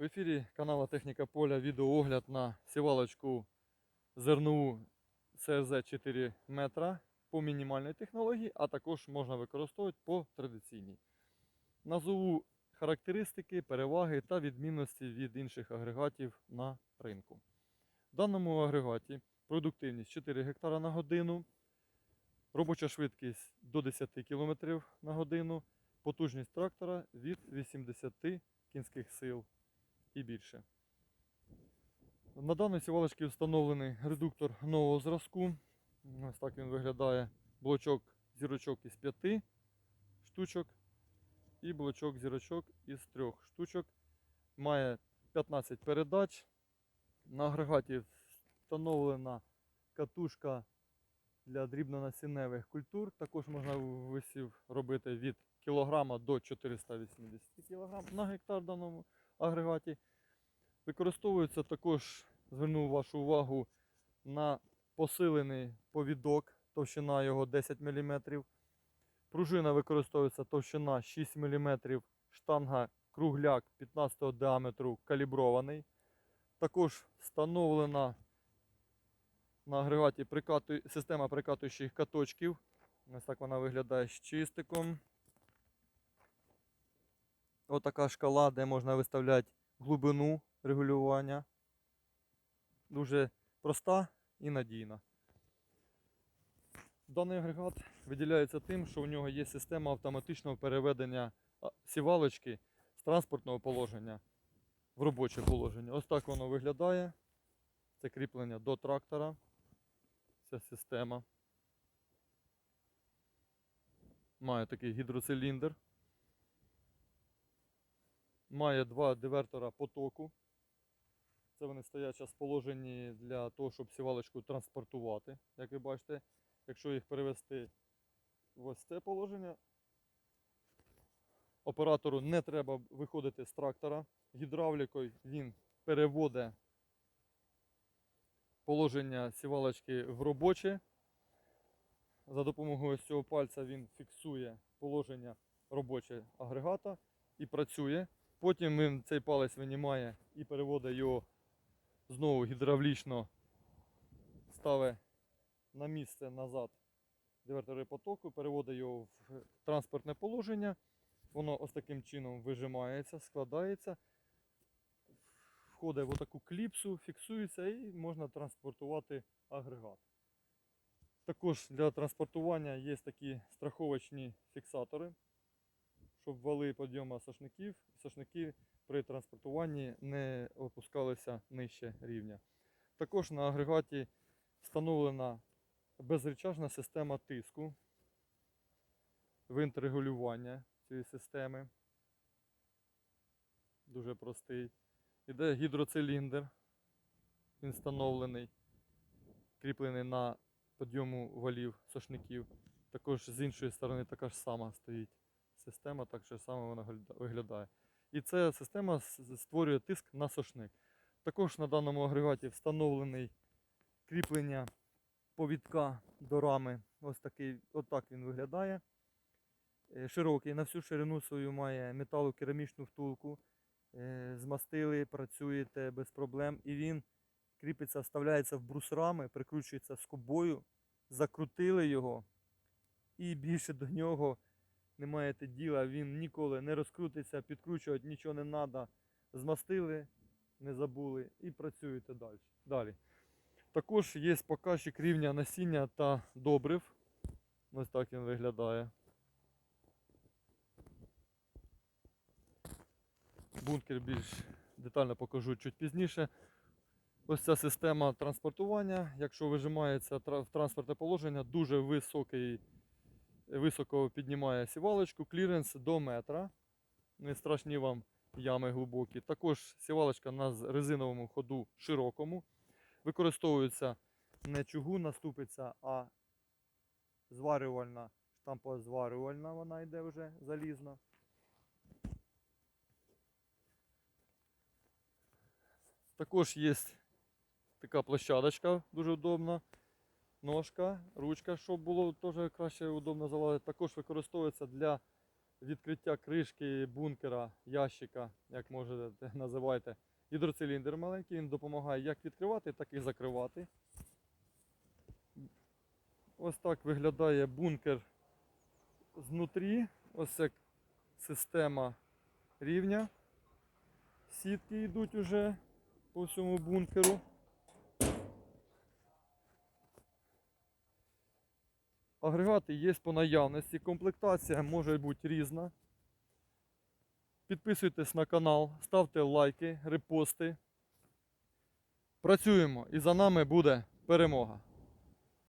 В ефірі канала Техніка Поля відеоогляд на сівалочку зернову CRZ 4 метра по мінімальній технології, а також можна використовувати по традиційній. Назову характеристики, переваги та відмінності від інших агрегатів на ринку. В даному агрегаті продуктивність 4 гектара на годину, робоча швидкість до 10 км на годину, потужність трактора від 80 кінських сил і більше. На даній сівалочці встановлений редуктор нового зразку. Ось так він виглядає. Блочок зірочок із 5 штучок і блочок зірочок із 3 штучок. Має 15 передач. На агрегаті встановлена катушка для дрібнонасінневих культур. Також можна висів робити від кілограма до 480 кг на гектар даному агрегаті. Використовується також, зверну вашу увагу, на посилений повідок, товщина його 10 мм. Пружина використовується товщина 6 мм, штанга кругляк 15 діаметру калібрований. Також встановлена на агрегаті система прикатуючих каточків. Ось так вона виглядає з чистиком. Отака шкала, де можна виставляти глибину регулювання. Дуже проста і надійна. Даний агрегат виділяється тим, що у нього є система автоматичного переведення сівалочки з транспортного положення в робоче положення. Ось так воно виглядає. Це кріплення до трактора. Ця система. Має такий гідроциліндр. Має два дивертора потоку. Це вони стоять зараз положені для того, щоб сівалочку транспортувати. Як ви бачите, якщо їх перевести в ось це положення, оператору не треба виходити з трактора. Гідравлікою він переводить положення сівалочки в робоче. За допомогою цього пальця він фіксує положення робоче агрегата і працює. Потім він цей палець винімає і переводить його знову гідравлічно ставить на місце назад дивертори потоку, переводить його в транспортне положення. Воно ось таким чином вижимається, складається, входить в таку кліпсу, фіксується і можна транспортувати агрегат. Також для транспортування є такі страховочні фіксатори, щоб вали підйому сошників. Сошники при транспортуванні не опускалися нижче рівня. Також на агрегаті встановлена безречажна система тиску, винт регулювання цієї системи. Дуже простий. Іде гідроциліндр. Він встановлений, кріплений на підйому валів сошників. Також з іншої сторони така ж сама стоїть система, так же само вона виглядає. І ця система створює тиск на сошник. Також на даному агрегаті встановлений кріплення повідка до рами. Ось такий, отак він виглядає. Е, Широкий, на всю ширину свою має металокерамічну втулку. Е, Змастили, працюєте без проблем. І він кріпиться, вставляється в брус рами, прикручується скобою, закрутили його. І більше до нього не маєте діла, він ніколи не розкрутиться, підкручувати нічого не треба. Змастили, не забули і працюєте далі. далі. Також є показчик рівня насіння та добрив. Ось так він виглядає. Бункер більш детально покажу чуть пізніше. Ось ця система транспортування, якщо вижимається в транспортне положення, дуже високий, високо піднімає сівалочку, кліренс до метра. Не страшні вам ями глибокі. Також сівалочка на резиновому ходу широкому. Використовується не чугунна ступиця, а зварювальна, штампозварювальна вона йде вже залізна. Також є така площадочка, дуже удобна. Ножка, ручка, щоб було теж краще удобно залазити. Також використовується для відкриття кришки, бункера, ящика, як можете називайте. Гідроциліндр маленький, він допомагає як відкривати, так і закривати. Ось так виглядає бункер знутрі. Ось це система рівня. Сітки йдуть уже по всьому бункеру. Агрегати є по наявності. Комплектація може бути різна. Підписуйтесь на канал, ставте лайки, репости. Працюємо і за нами буде перемога.